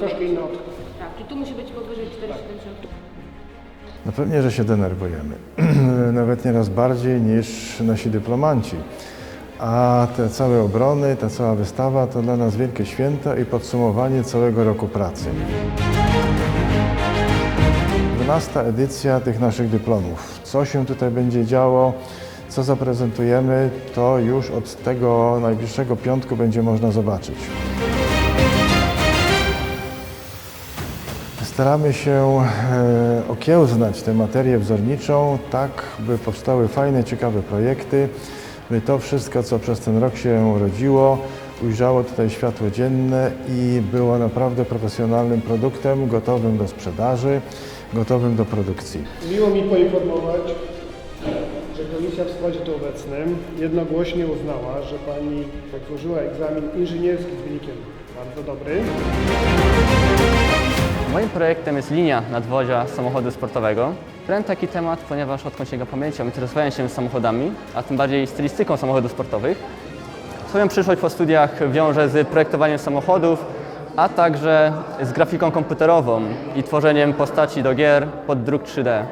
troszkę inna ocena. Tak, czy tu musi być powyżej 470? Tak. No pewnie, że się denerwujemy. Nawet nieraz bardziej niż nasi dyplomanci. A te całe obrony, ta cała wystawa to dla nas wielkie święta i podsumowanie całego roku pracy. 12 edycja tych naszych dyplomów. Co się tutaj będzie działo, co zaprezentujemy, to już od tego najbliższego piątku będzie można zobaczyć. Staramy się e, okiełznać tę materię wzorniczą tak, by powstały fajne, ciekawe projekty, by to wszystko, co przez ten rok się rodziło, ujrzało tutaj światło dzienne i było naprawdę profesjonalnym produktem, gotowym do sprzedaży, gotowym do produkcji. Miło mi poinformować, że komisja w składzie tu obecnym jednogłośnie uznała, że pani złożyła egzamin inżynierski z wynikiem bardzo dobry. Moim projektem jest linia nadwozia samochodu sportowego. Wybrałem taki temat, ponieważ odkąd sięgam pamięcią interesowałem się samochodami, a tym bardziej stylistyką samochodów sportowych. Swoją przyszłość po studiach wiążę z projektowaniem samochodów, a także z grafiką komputerową i tworzeniem postaci do gier pod druk 3D.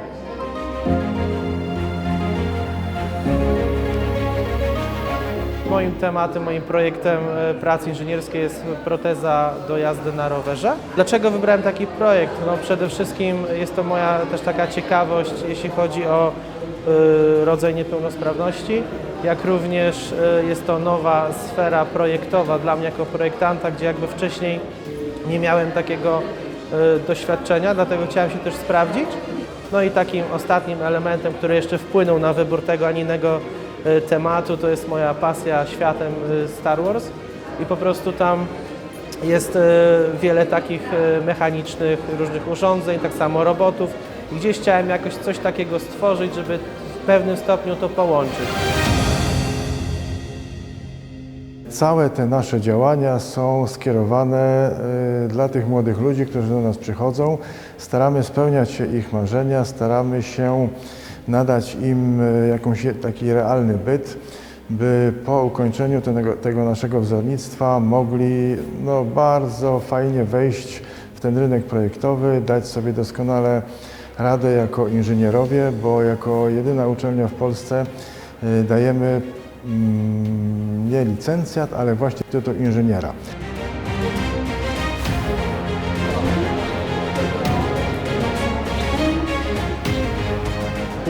Moim tematem, moim projektem e, pracy inżynierskiej jest proteza do jazdy na rowerze. Dlaczego wybrałem taki projekt? No przede wszystkim jest to moja też taka ciekawość, jeśli chodzi o y, rodzaj niepełnosprawności, jak również y, jest to nowa sfera projektowa dla mnie jako projektanta, gdzie jakby wcześniej nie miałem takiego doświadczenia, dlatego chciałem się też sprawdzić. No i takim ostatnim elementem, który jeszcze wpłynął na wybór tego, a nie innego tematu, to jest moja pasja światem y, Star Wars i po prostu tam jest y, wiele takich y, mechanicznych różnych urządzeń, tak samo robotów. I Gdzieś chciałem jakoś coś takiego stworzyć, żeby w pewnym stopniu to połączyć. Całe te nasze działania są skierowane y, dla tych młodych ludzi, którzy do nas przychodzą. Staramy spełniać ich marzenia, staramy się nadać im jakąś je- taki realny byt, by po ukończeniu tego, tego naszego wzornictwa mogli no, bardzo fajnie wejść w ten rynek projektowy, dać sobie doskonale radę jako inżynierowie, bo jako jedyna uczelnia w Polsce y, dajemy mm, nie licencjat, ale właśnie tytuł inżyniera.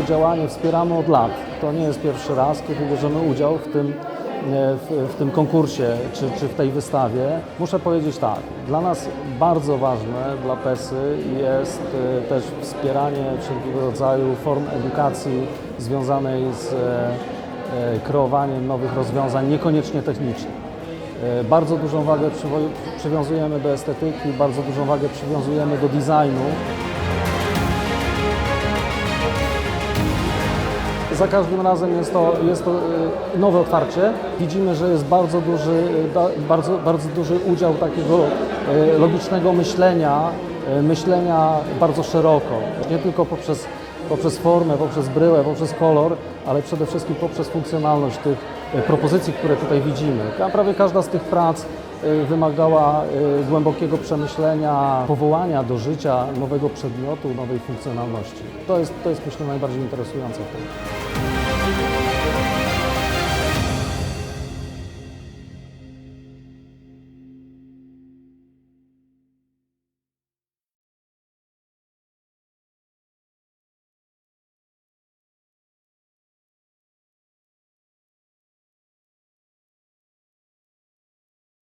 Działanie wspieramy od lat. To nie jest pierwszy raz, kiedy bierzemy udział w tym, e, w, w tym konkursie czy, czy w tej wystawie. Muszę powiedzieć tak, dla nas bardzo ważne, dla PESY jest e, też wspieranie wszelkiego rodzaju form edukacji związanej z e, kreowaniem nowych rozwiązań, niekoniecznie technicznych. Bardzo dużą wagę przywiązujemy do estetyki, bardzo dużą wagę przywiązujemy do designu. Za każdym razem jest to, jest to y, nowe otwarcie. Widzimy, że jest bardzo duży, y, bardzo, bardzo duży udział takiego y, logicznego myślenia, myślenia bardzo szeroko. Nie tylko poprzez, poprzez formę, poprzez bryłę, poprzez kolor, ale przede wszystkim poprzez funkcjonalność tych y, propozycji, które tutaj widzimy. A prawie każda z tych prac y, wymagała y, głębokiego przemyślenia, powołania do życia nowego przedmiotu, nowej funkcjonalności. To jest, to jest myślę najbardziej interesujące w tym.